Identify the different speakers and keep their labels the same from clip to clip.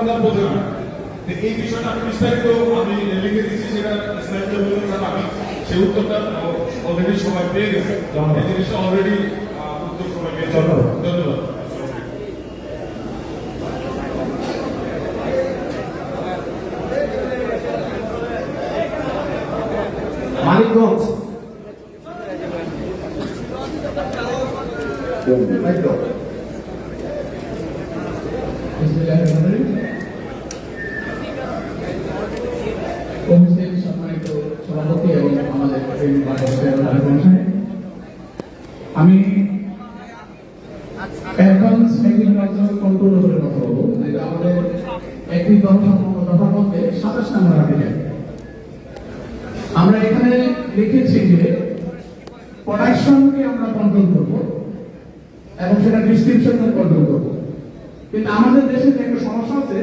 Speaker 1: দোকানদার বোঝে না এই বিষয়টা আমি বিস্তারিত আমি লিখে দিচ্ছি সেটা বললাম স্যার আমি। সেই উত্তরটা অলরেডি সবাই পেয়ে গেছে। এই জিনিসটা অলরেডি উত্তর সবাই পেয়ে
Speaker 2: ধন্যবাদ।
Speaker 1: ধন্যবাদ।
Speaker 2: মানিকগঞ্জ। একদম
Speaker 3: সম্মানিত সভাপতি এবং আমাদের আমি আমরা এখানে লিখেছি যে প্রোডাকশনকে আমরা কন্ট্রোল করব এবং সেটা ডিস্ট্রিবিউশনকে কন্ট্রোল করব। কিন্তু আমাদের দেশে যে একটা সমস্যা আছে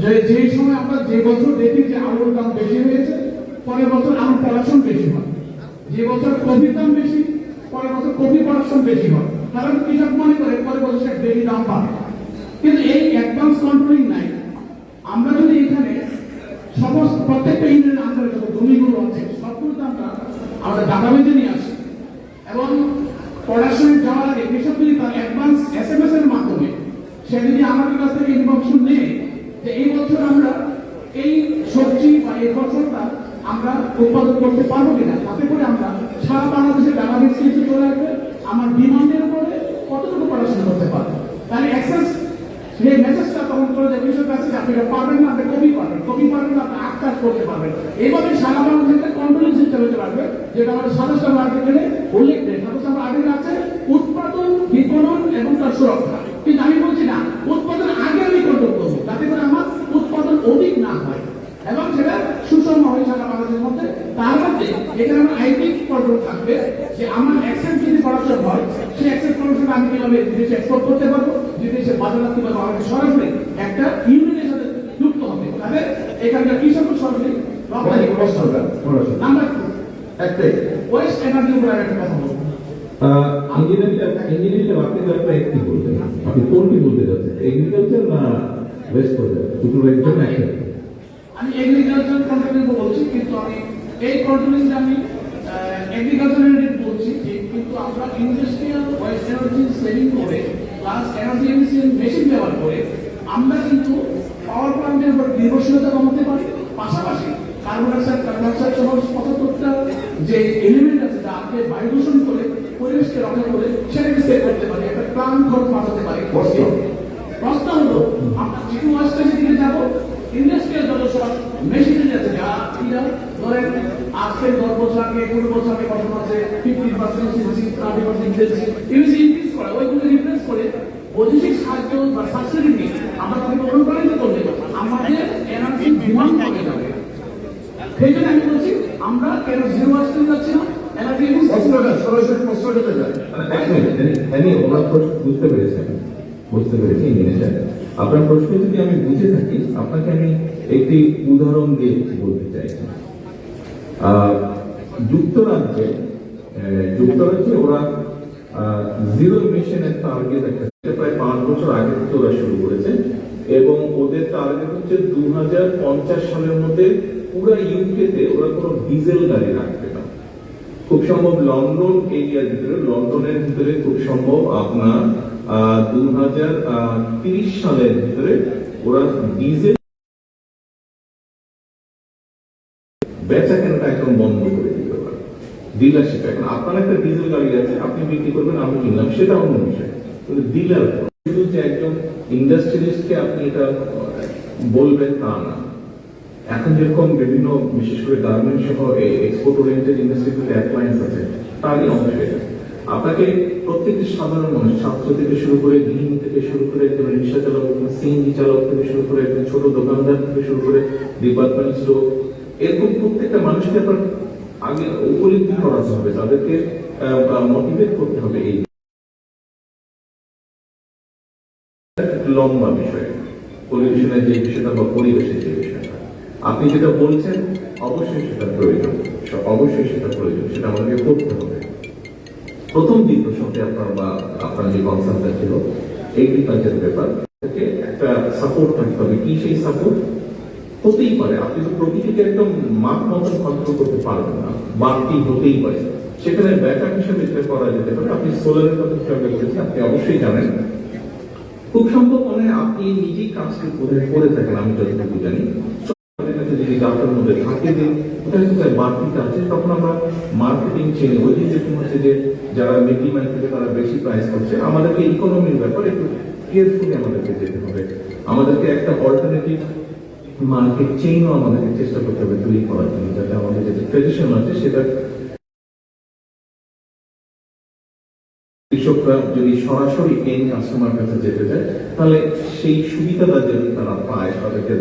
Speaker 3: যে যে সময় আমরা যে বছর দেখি যে আলুর দাম বেশি হয়েছে, পরের বছর আলুর প্রোডাকশন বেশি হয়। যে বছর কফির দাম বেশি, পরের বছর কফি প্রোডাকশন বেশি হয়। কারণ কৃষক মনে করে পরের বছর সে ডেলি দাম পাবে কিন্তু এই অ্যাডভান্স কন্ট্রোলিং নাই। আমরা যদি এখানে সমস্ত প্রত্যেকটা ইউনিয়নের আন্ডারে যত জমিগুলো আছে সবগুলো আমরা আমাদের ডাটাবেজে নিয়ে আসি। এবং প্রোডাকশনে যাওয়ার আগে কৃষক যদি তার অ্যাডভান্স এস এম এস এর মাধ্যমে, সে যদি আমাদের কাছ থেকে ইনফরমেশন নেয় যে এই বছর আমরা এই সবজি বা এই ফসলটা আমরা উৎপাদন করতে পারব কিনা, তাতে করে আমরা সারা বাংলাদেশের ডাটাবেজ কিন্তু চলে আসবে আমার ডিমান্ডের উপরে কতটুকু পড়াশোনা করতে পারব। তাহলে অ্যাক্সেস সেই মেসেজটা তখন চলে যাবে কৃষক কাছে আপনি পারবেন না, আপনি কপি পারবেন। কপি পারবেন না, আপনি আট করতে পারবেন। এইভাবে সারা বাংলাদেশে একটা কন্ট্রোলিং সিস্টেম হতে পারবে, যেটা আমাদের সাতাশ নম্বর আর্টিকেলে উল্লেখ নেই। সাতাশ নম্বর আর্টিকেল আছে উৎপাদন বিপণন এবং তার সুরক্ষা কিন্তু আমি বলছি না উৎপাদন আগে আমি কন্ট্রোল করব যাতে করে আমার উৎপাদন অধিক না হয় এবং সেটা সুষম হয় সারা বাংলাদেশের মধ্যে তার মধ্যে এখানে আমার আইটি কন্ট্রোল থাকবে যে আমার অ্যাক্সেস যদি প্রোডাকশন হয় সেই অ্যাক্সেস কীভাবে বিদেশে এক্সপোর্ট করতে পারব বিদেশে বাজার রাখতে পারব আমাকে সরাসরি একটা ইউনিয়নের সাথে যুক্ত হবে। তাহলে এখানকার কৃষক সরাসরি রপ্তানি। নাম্বার টু
Speaker 2: একটাই।
Speaker 3: ওয়েস্ট এনার্জি উপরে একটা কথা বলব।
Speaker 4: ইঞ্জিনিয়ারিং ইঞ্জিনিয়ারিং আপনি তো একটি বলবেন আপনি কোনটি বলতে যাচ্ছেন এগ্রিকালচার না ওয়েস্ট করবেন? দুটো
Speaker 3: আমি এগ্রিকালচার কন্ট্রোলিং বলছি কিন্তু আমি এই কন্ট্রোলিংটা আমি এগ্রিকালচার আমরা ইন্ডাস্ট্রিয়াল ওয়েস্ট এনার্জি সেভিং করে প্লাস এনার্জি এফিসিয়েন্ট মেশিন ব্যবহার করে আমরা কিন্তু পাওয়ার প্ল্যান্টের উপর নির্ভরশীলতা কমাতে পারি পাশাপাশি কার্বন ডাইঅক্সাইড কার্বন ডাইঅক্সাইড সহ পঁচাত্তরটা যে এলিমেন্ট আছে যা আজকে বায়ু দূষণ করে পরিবেশকে রক্ষা করে সেটাকে সেভ করতে পারি একটা প্ল্যান খরচ বাঁচাতে পারি
Speaker 2: প্রশ্ন।
Speaker 3: হলো আমরা চিকু ওয়াস্টের দিকে যাব ইন্ডাস্ট্রিয়াল যত সব মেশিনারি আছে যা কিনা ধরেন আজকে দশ বছর আগে পনেরো বছর আগে কখন আছে fifty percent CC thirty percent UC increase করা ওইগুলো রিপ্লেস করে বৈদেশিক সাহায্য বা সাবসিডি নিয়ে আমরা তাকে অনুপ্রাণিত করলে আমাদের এনার্জি ডিমান্ড কমে যাবে সেই জন্য আমি বলছি আমরা কেন জিরো ওয়াস্টে যাচ্ছি না এনার্জি
Speaker 2: সরাসরি প্রশ্নটাতে যায়
Speaker 4: বুঝতে পেরেছেন বুঝতে পেরেছি ইঞ্জিনিয়ার আপনার প্রশ্ন যদি আমি বুঝে থাকি আপনাকে আমি একটি উদাহরণ দিয়ে বলতে আহ, যুক্তরাজ্যে যুক্তরাজ্যে ওরা জিরো ইমিশনের টার্গেট একটা প্রায় পাঁচ বছর আগে থেকে ওরা শুরু করেছে এবং ওদের টার্গেট হচ্ছে দু হাজার পঞ্চাশ সালের মধ্যে পুরো ইউকেতে ওরা কোনো ডিজেল গাড়ি রাখবে না। খুব সম্ভব লন্ডন এরিয়ার ভিতরে লন্ডনের ভিতরে খুব সম্ভব আপনার দু হাজার তিরিশ সালের ভিতরে ওরা ডিজেল বেচা কেনাটা একদম বন্ধ করে দিতে পারে। ডিলারশিপ এখন, আপনার একটা ডিজেল গাড়ি আছে, আপনি বিক্রি করবেন, আমি কিনলাম, সেটা অন্য বিষয়। কিন্তু ডিলার যে একজন ইন্ডাস্ট্রিয়ালিস্টকে আপনি এটা বলবেন তা না। এখন যেরকম বিভিন্ন, বিশেষ করে গার্মেন্ট সহ এক্সপোর্ট ওরিয়েন্টেড ইন্ডাস্ট্রিগুলোতে অ্যাপ্লায়েন্স আছে, তারই অংশ এটা। আপনাকে প্রত্যেকটি সাধারণ মানুষ, ছাত্র থেকে শুরু করে গৃহিণী থেকে শুরু করে একজন রিক্সা চালক সিএনজি চালক থেকে শুরু করে একজন ছোট দোকানদার থেকে শুরু করে ডিপার্টমেন্ট লোক, এরকম প্রত্যেকটা মানুষকে আপনার আগে উপলব্ধি করাতে হবে তাদেরকে মোটিভেট করতে হবে এই। লম্বা বিষয় পলিউশনের যে বিষয়টা বা পরিবেশের যে বিষয়টা। আপনি যেটা বলছেন, অবশ্যই সেটা প্রয়োজন, অবশ্যই সেটা প্রয়োজন, সেটা আমাদেরকে করতে হবে। প্রথম দিন প্রসঙ্গে আপনার বা আপনার যে কনসার্নটা ছিল এগ্রিকালচার ব্যাপার। একটা সাপোর্ট থাকতে হবে। কি সেই সাপোর্ট হতেই পারে। আপনি তো প্রকৃতিকে একদম মাপ মতন কন্ট্রোল করতে পারবেন না। বাড়তি হতেই পারে। সেখানে ব্যাকআপ হিসেবে যেটা করা যেতে পারে। আপনি সোলারের কথা হিসাবে বলেছেন, আপনি অবশ্যই জানেন। খুব সম্ভব মনে আপনি নিজেই কাজটি করে থাকেন, আমি যতটুকু জানি। যদি থাকে কোথায় কোথায় বাড়তিটা আছে। তখন আমরা মার্কেটিং হচ্ছে যে, যারা তারা বেশি প্রাইস করছে। আমাদেরকে ইকোনমির একটু কেয়ারফুলি আমাদেরকে যেতে হবে। আমাদেরকে একটা অল্টারনেটিভ মার্কেট চেইনও আমাদেরকে চেষ্টা করতে হবে তৈরি করার জন্য, যাতে আমাদের যে ট্রেডিশন আছে, সেটা কৃষকরা যদি সরাসরি এন কাস্টমার কাছে যেতে চায়, তাহলে সেই সুবিধাটা যদি তারা পায়, তাদেরকে